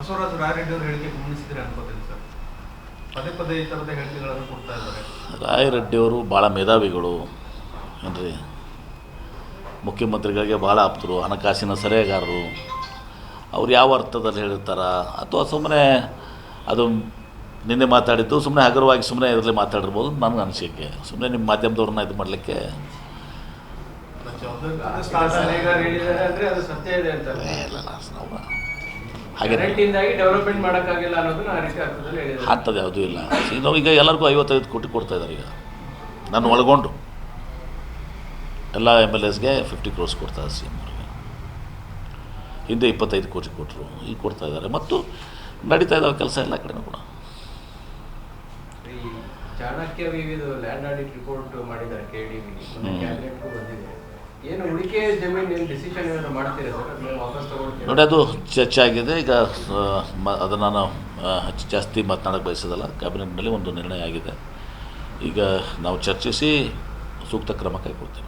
ಬಸವರಾಜ ರಾಯರೆಡ್ಡಿ ಅವರು ಹೇಳಿಕೆ ಗಮನಿಸಿದ್ರೆ ಅನ್ಕೋತೀನಿ ಸರ್. ಪದೇ ಪದೇ ಈ ಥರದ ಹೇಳಿಕೆಗಳನ್ನು ಕೊಡ್ತಾ ಇದ್ದಾರೆ. ರಾಯರೆಡ್ಡಿಯವರು ಭಾಳ ಮೇಧಾವಿಗಳು. ಏನ್ರಿ ಮುಖ್ಯಮಂತ್ರಿಗಳಿಗೆ ಭಾಳ ಆಪ್ತರು ಹಣಕಾಸಿನ ಸಲಹೆಗಾರರು. ಅವ್ರು ಯಾವ ಅರ್ಥದಲ್ಲಿ ಹೇಳಿರ್ತಾರ? ಅಥವಾ ಸುಮ್ಮನೆ ಅದು ನಿನ್ನೆ ಮಾತಾಡಿದ್ದು ಸುಮ್ಮನೆ ಹಗುರವಾಗಿ ಸುಮ್ಮನೆ ಇದರಲ್ಲಿ ಮಾತಾಡಿರ್ಬೋದು ನನಗೆ ಅನಿಸಿಕೆ. ಸುಮ್ಮನೆ ನಿಮ್ಮ ಮಾಧ್ಯಮದವ್ರನ್ನ ಇದು ಮಾಡಲಿಕ್ಕೆ. ಇಲ್ಲ ಹಾಗೆ ಡೆವಲಪ್ಮೆಂಟ್ ಮಾಡೋಕ್ಕಾಗಿಲ್ಲ ಅನ್ನೋದನ್ನ ಆ ರೀತಿ ಅರ್ಥದಲ್ಲಿ ಹೇಳಿದ್ದಾರೆ. ಅಂಥದ್ದು ಯಾವುದೂ ಇಲ್ಲ. ಈಗ ನಾವು ಈಗ ಎಲ್ಲರಿಗೂ ಐವತ್ತೈದು ಕೋಟಿ ಕೊಡ್ತಾ ಇದ್ದಾರೆ ಈಗ. ನಾನು ಒಳಗೊಂಡು. ಎಲ್ಲ ಎಂ ಎಲ್ ಎಸ್ಗೆ ಫಿಫ್ಟಿ ಕ್ರೋರ್ಸ್ ಕೊಡ್ತಾರೆ ಸಿ ಎಂ ಅವ್ರಿಗೆ. ಹಿಂದೆ ಇಪ್ಪತ್ತೈದು ಕೋಟಿ ಕೊಟ್ಟರು ಈಗ ಕೊಡ್ತಾ ಇದ್ದಾರೆ ಮತ್ತು ನಡೀತಾ ಇದ್ದಾವೆ ಕೆಲಸ ಎಲ್ಲ ಕಡೆನೂ ಕೂಡ. ಚಾಣಕ್ಯ ವಿವಿಧ ಲ್ಯಾಂಡ್ ಆಡಿಟ್ ರಿಪೋರ್ಟ್ ಮಾಡಿದ್ದಾರೆ ಕೆ ಡಿ ಬಂದಿದೆ. ಏನು ಉಳಿಕೆ ಜಮೀನು ಏನು ಡಿಸಿಷನ್ ಏನಾದ್ರು ಮಾಡ್ತೀರಾ ಸರ್? ಅದನ್ನ ವಾಪಸ್ ತಗೊಳ್ತೀರಾ? ನೋಡಿ ಅದು ಚರ್ಚೆ ಆಗಿದೆ ಈಗ ಅದನ್ನು ನಾನು ಜಾಸ್ತಿ ಮಾತನಾಡಕ್ಕೆ ಬಯಸೋದಲ್ಲ ಕ್ಯಾಬಿನೆಟ್ನಲ್ಲಿ ಒಂದು ನಿರ್ಣಯ ಆಗಿದೆ. ಈಗ ನಾವು ಚರ್ಚಿಸಿ ಸೂಕ್ತ ಕ್ರಮ ಕೈಗೊಳ್ತೇವೆ.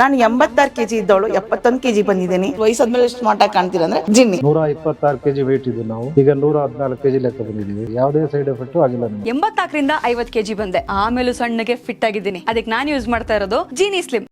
ನಾನು ಎಂಬತ್ತಾರು ಕೆಜಿ ಇದ್ದವಳು ಎಪ್ಪತ್ತೊಂದು ಕೆಜಿ ಬಂದಿದ್ದೀನಿ. ವಯಸ್ಸಾದ್ಮೇಲೆ ಸ್ಮಾರ್ಟ್ ಆಗಿ ಕಾಣ್ತೀರ ಅಂದ್ರೆ ಜಿನ್ನಿ. ನೂರ ಇಪ್ಪತ್ತಾರು ಕೆಜಿ ವೇಟ್ ಇದ್ದು ನಾವು. ಈಗ ನೂರ ಹದಿನಾಲ್ಕು ಕೆಜಿ ಲೆಕ್ಕ ಬಂದಿದ್ದೀವಿ. ಯಾವುದೇ ಸೈಡ್ ಎಫೆಕ್ಟ್ ಆಗಿಲ್ಲ ನಮಗೆ. ಎಂಬತ್ನಾಲ್ಕರಿಂದ ಐವತ್ತು ಕೆಜಿ ಬಂದೆ. ಆಮೇಲೆ ಸಣ್ಣಗೆ ಫಿಟ್ ಆಗಿದ್ದೀನಿ. ಅದಕ್ಕೆ ನಾನು ಯೂಸ್ ಮಾಡ್ತಾ ಇರೋದು ಜೀನಿ ಸ್ಲಿಮ್